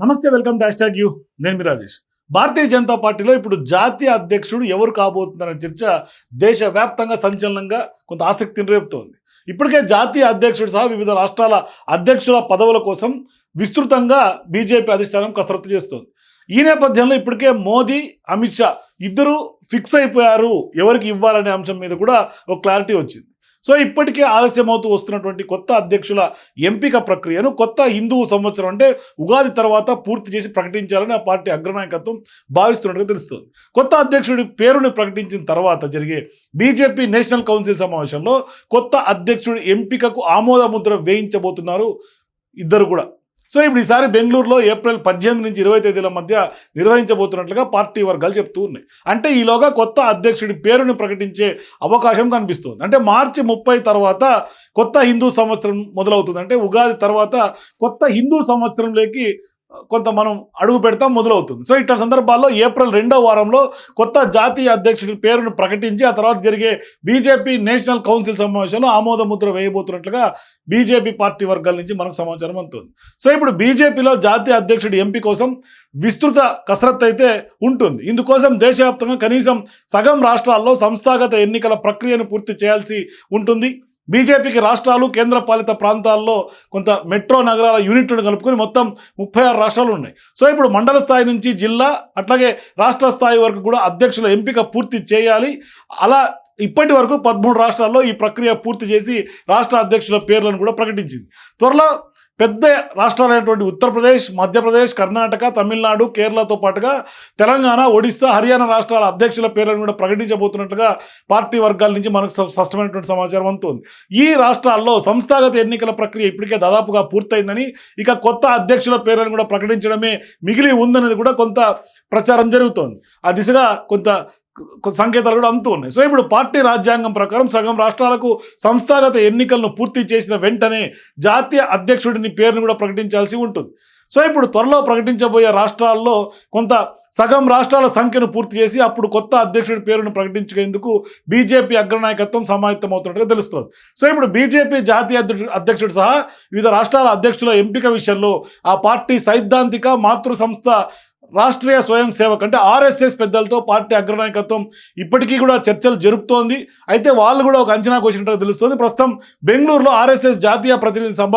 నమస్తే welcome dash tag you. నేను మీ రాజేష్. భారతీయ జనతా పార్టీలో ఇప్పుడు జాతీయ అధ్యక్షుడు ఎవరు కాబోతున్నారనే చర్చ దేశవ్యాప్తంగా సంచలనంగా కొంత ఆసక్తిని రేపుతోంది. ఇప్పటికే జాతీయ అధ్యక్షుడు సహా వివిధ రాష్ట్రాల అధ్యక్షుల పదవుల కోసం విస్తృతంగా బీజేపీ అధిష్టానం కసరత్తు చేస్తోంది. ఈ నేపథ్యంలో ఇప్పటికే మోదీ అమిత్ షా ఇద్దరు ఫిక్స్ అయిపోయారు. ఎవరికి ఇవ్వాలనే అంశం మీద కూడా ఒక క్లారిటీ వచ్చింది. సో ఇప్పటికే ఆలస్యం అవుతూ వస్తున్నటువంటి కొత్త అధ్యక్షుల ఎంపిక ప్రక్రియను కొత్త హిందూ సంవత్సరం అంటే ఉగాది తర్వాత పూర్తి చేసి ప్రకటించాలని ఆ పార్టీ అగ్రనాయకత్వం భావిస్తున్నట్టుగా తెలుస్తుంది. కొత్త అధ్యక్షుడి పేరుని ప్రకటించిన తర్వాత జరిగే బీజేపీ నేషనల్ కౌన్సిల్ సమావేశంలో కొత్త అధ్యక్షుడి ఎంపికకు ఆమోద ముద్ర వేయించబోతున్నారు ఇద్దరు కూడా. సో ఇప్పుడు ఈసారి బెంగళూరులో ఏప్రిల్ పద్దెనిమిది నుంచి ఇరవై తేదీల మధ్య నిర్వహించబోతున్నట్లుగా పార్టీ వర్గాలు చెప్తూ ఉన్నాయి. అంటే ఈలోగా కొత్త అధ్యక్షుడి పేరుని ప్రకటించే అవకాశం కనిపిస్తుంది. అంటే మార్చి ముప్పై తర్వాత కొత్త హిందూ సంవత్సరం మొదలవుతుంది. అంటే ఉగాది తర్వాత కొత్త హిందూ సంవత్సరంలోకి కొంత మనం అడుగు పెడతాం మొదలవుతుంది. సో ఇట్లాంటి సందర్భాల్లో ఏప్రిల్ రెండో వారంలో కొత్త జాతీయ అధ్యక్షుడి పేరును ప్రకటించి ఆ తర్వాత జరిగే బీజేపీ నేషనల్ కౌన్సిల్ సమావేశంలో ఆమోద ముద్ర వేయబోతున్నట్లుగా బీజేపీ పార్టీ వర్గాల నుంచి మనకు సమాచారం అందుతుంది. సో ఇప్పుడు బీజేపీలో జాతీయ అధ్యక్షుడి ఎంపీ కోసం విస్తృత కసరత్తు అయితే ఉంటుంది. ఇందుకోసం దేశవ్యాప్తంగా కనీసం సగం రాష్ట్రాల్లో సంస్థాగత ఎన్నికల ప్రక్రియను పూర్తి చేయాల్సి ఉంటుంది. బీజేపీకి రాష్ట్రాలు కేంద్రపాలిత ప్రాంతాల్లో కొంత మెట్రో నగరాల యూనిట్లను కలుపుకొని మొత్తం ముప్పై ఆరు రాష్ట్రాలు ఉన్నాయి. సో ఇప్పుడు మండల స్థాయి నుంచి జిల్లా అట్లాగే రాష్ట్ర స్థాయి వరకు కూడా అధ్యక్షుల ఎంపిక పూర్తి చేయాలి. అలా ఇప్పటి వరకు పదమూడు రాష్ట్రాల్లో ఈ ప్రక్రియ పూర్తి చేసి రాష్ట్ర అధ్యక్షుల పేర్లను కూడా ప్రకటించింది. త్వరలో పెద్ద రాష్ట్రాలైనటువంటి ఉత్తరప్రదేశ్ మధ్యప్రదేశ్ కర్ణాటక తమిళనాడు కేరళతో పాటుగా తెలంగాణ ఒడిస్సా హర్యానా రాష్ట్రాల అధ్యక్షుల పేర్లను కూడా ప్రకటించబోతున్నట్టుగా పార్టీ వర్గాల నుంచి మనకు స్పష్టమైనటువంటి సమాచారం అందుతుంది. ఈ రాష్ట్రాల్లో సంస్థాగత ఎన్నికల ప్రక్రియ ఇప్పటికే దాదాపుగా పూర్తయిందని ఇక కొత్త అధ్యక్షుల పేర్లను కూడా ప్రకటించడమే మిగిలి ఉందనేది కూడా కొంత ప్రచారం జరుగుతోంది. ఆ దిశగా కొంత సంకేతాలు కూడా అంతూ ఉన్నాయి. సో ఇప్పుడు పార్టీ రాజ్యాంగం ప్రకారం సగం రాష్ట్రాలకు సంస్థాగత ఎన్నికలను పూర్తి చేసిన వెంటనే జాతీయ అధ్యక్షుడిని పేరును కూడా ప్రకటించాల్సి ఉంటుంది. సో ఇప్పుడు త్వరలో ప్రకటించబోయే రాష్ట్రాల్లో కొంత సగం రాష్ట్రాల సంఖ్యను పూర్తి చేసి అప్పుడు కొత్త అధ్యక్షుడి పేరును ప్రకటించేందుకు బీజేపీ అగ్రనాయకత్వం సమాయత్తమవుతున్నట్టుగా తెలుస్తుంది. సో ఇప్పుడు బీజేపీ జాతీయ అధ్యక్షుడు అధ్యక్షుడు సహా వివిధ రాష్ట్రాల అధ్యక్షుల ఎంపిక విషయంలో ఆ పార్టీ సైద్ధాంతిక మాతృ సంస్థ రాష్ట్రీయ స్వయం సేవక్ అంటే ఆర్ఎస్ఎస్ పెద్దలతో పార్టీ అగ్రనాయకత్వం ఇప్పటికీ కూడా చర్చలు జరుపుతోంది. అయితే వాళ్ళు కూడా ఒక అంచనాకు వచ్చినట్టుగా తెలుస్తుంది. ప్రస్తుతం బెంగళూరులో ఆర్ఎస్ఎస్ జాతీయ ప్రతినిధి సభ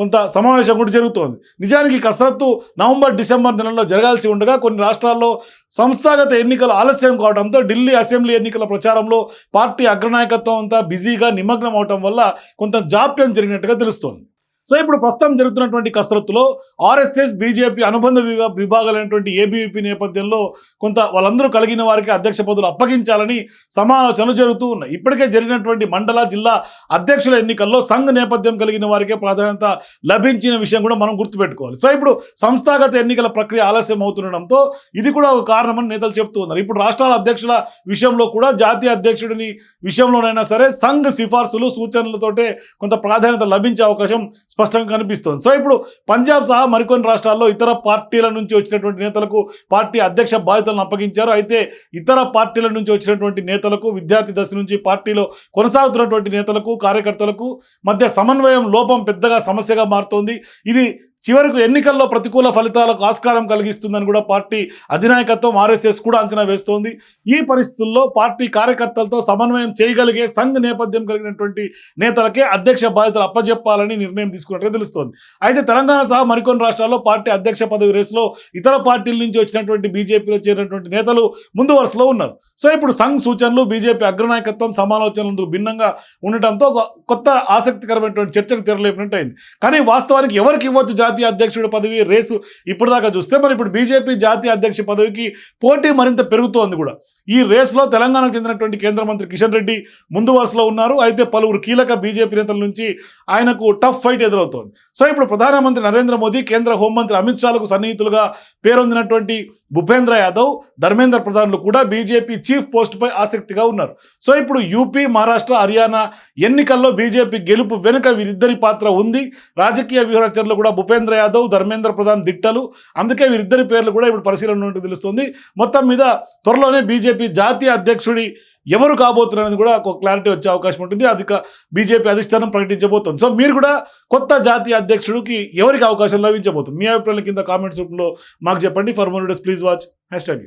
కొంత సమావేశం కూడా జరుగుతోంది. నిజానికి కసరత్తు నవంబర్ డిసెంబర్ నెలలో జరగాల్సి ఉండగా కొన్ని రాష్ట్రాల్లో సంస్థాగత ఎన్నికలు ఆలస్యం కావడంతో ఢిల్లీ అసెంబ్లీ ఎన్నికల ప్రచారంలో పార్టీ అగ్రనాయకత్వం అంతా బిజీగా నిమగ్నం అవటం వల్ల కొంత జాప్యం జరిగినట్టుగా తెలుస్తోంది. సో ఇప్పుడు ప్రస్తుతం జరుగుతున్నటువంటి కసరత్తులో ఆర్ఎస్ఎస్ బీజేపీ అనుబంధ విభాగాలైనటువంటి ఏబీవీపీ నేపథ్యంలో కొంత వాళ్ళందరూ కలిగిన వారికి అధ్యక్ష పదవులు అప్పగించాలని సమాలోచనలు జరుగుతూ ఉన్నాయి. ఇప్పటికే జరిగినటువంటి మండల జిల్లా అధ్యక్షుల ఎన్నికల్లో సంఘ నేపథ్యం కలిగిన వారికే ప్రాధాన్యత లభించిన విషయం కూడా మనం గుర్తుపెట్టుకోవాలి. సో ఇప్పుడు సంస్థాగత ఎన్నికల ప్రక్రియ ఆలస్యం అవుతుండడంతో ఇది కూడా ఒక కారణమని నేతలు చెప్తూ ఉన్నారు. ఇప్పుడు రాష్ట్రాల అధ్యక్షుల విషయంలో కూడా జాతీయ అధ్యక్షుడిని విషయంలోనైనా సరే సంఘ్ సిఫార్సులు సూచనలతోటే కొంత ప్రాధాన్యత లభించే అవకాశం స్పష్టంగా కనిపిస్తోంది. సో ఇప్పుడు పంజాబ్ సహా మరికొన్ని రాష్ట్రాల్లో ఇతర పార్టీల నుంచి వచ్చినటువంటి నేతలకు పార్టీ అధ్యక్ష బాధ్యతలను అప్పగించారు. అయితే ఇతర పార్టీల నుంచి వచ్చినటువంటి నేతలకు విద్యార్థి దశ నుంచి పార్టీలో కొనసాగుతున్నటువంటి నేతలకు కార్యకర్తలకు మధ్య సమన్వయం లోపం పెద్దగా సమస్యగా మారుతోంది. ఇది చివరకు ఎన్నికల్లో ప్రతికూల ఫలితాలకు ఆస్కారం కలిగిస్తుందని కూడా పార్టీ అధినాయకత్వం ఆర్ఎస్ఎస్ కూడా అంచనా వేస్తోంది. ఈ పరిస్థితుల్లో పార్టీ కార్యకర్తలతో సమన్వయం చేయగలిగే సంఘ్ నేపథ్యం కలిగినటువంటి నేతలకే అధ్యక్ష బాధ్యతలు అప్పజెప్పాలని నిర్ణయం తీసుకున్నట్టుగా తెలుస్తోంది. అయితే తెలంగాణ సహా మరికొన్ని రాష్ట్రాల్లో పార్టీ అధ్యక్ష పదవి రేసులో ఇతర పార్టీల నుంచి వచ్చినటువంటి బీజేపీలో చేరినటువంటి నేతలు ముందు వరుసలో ఉన్నారు. సో ఇప్పుడు సంఘ్ సూచనలు బీజేపీ అగ్రనాయకత్వం సమాలోచనలు భిన్నంగా ఉండటంతో ఒక కొత్త ఆసక్తికరమైనటువంటి చర్చకు తెరలేపినట్టు అయింది. కానీ వాస్తవానికి ఎవరికి ఇవ్వచ్చు జాతీయ అధ్యక్షుడి పదవి రేసు ఇప్పటిదాకా చూస్తే మరి ఇప్పుడు బీజేపీ జాతీయ అధ్యక్ష పదవికి పోటీ మరింత పెరుగుతోంది కూడా. ఈ రేసులో తెలంగాణకు చెందినటువంటి కేంద్ర మంత్రి కిషన్ రెడ్డి ముందు వరుసలో ఉన్నారు. అయితే పలువురు కీలక బీజేపీ నేతల నుంచి ఆయనకు టఫ్ ఫైట్ ఎదురవుతోంది. సో ఇప్పుడు ప్రధానమంత్రి నరేంద్ర మోదీ కేంద్ర హోంమంత్రి అమిత్ షాలకు సన్నిహితులుగా పేరొందినటువంటి భూపేంద్ర యాదవ్ ధర్మేంద్ర ప్రధాన్లు కూడా బీజేపీ చీఫ్ పోస్టుపై ఆసక్తిగా ఉన్నారు. సో ఇప్పుడు యూపీ మహారాష్ట్ర హర్యానా ఎన్నికల్లో బీజేపీ గెలుపు వెనుక వీరిద్దరి పాత్ర ఉంది. రాజకీయ వ్యూహరచనలు కూడా భూపేంద్ర యాదవ్ ధర్మేంద్ర ప్రధాన్ దిట్టలు అందుకే వీరిద్దరి పేర్లు కూడా ఇప్పుడు పరిశీలన ఉన్నట్టు తెలుస్తుంది. మొత్తం మీద త్వరలోనే బీజేపీ జాతీయ అధ్యక్షుడి ఎవరు కాబోతున్నారని కూడా ఒక క్లారిటీ వచ్చే అవకాశం ఉంటుంది. అది బీజేపీ అధిష్టానం ప్రకటించబోతుంది. సో మీరు కూడా కొత్త జాతీయ అధ్యక్షుడికి ఎవరికి అవకాశం లభించబోతుంది? మీ అభిప్రాయాల కింద కామెంట్స్ రూపంలో మాకు చెప్పండి. For more days please watch hashtag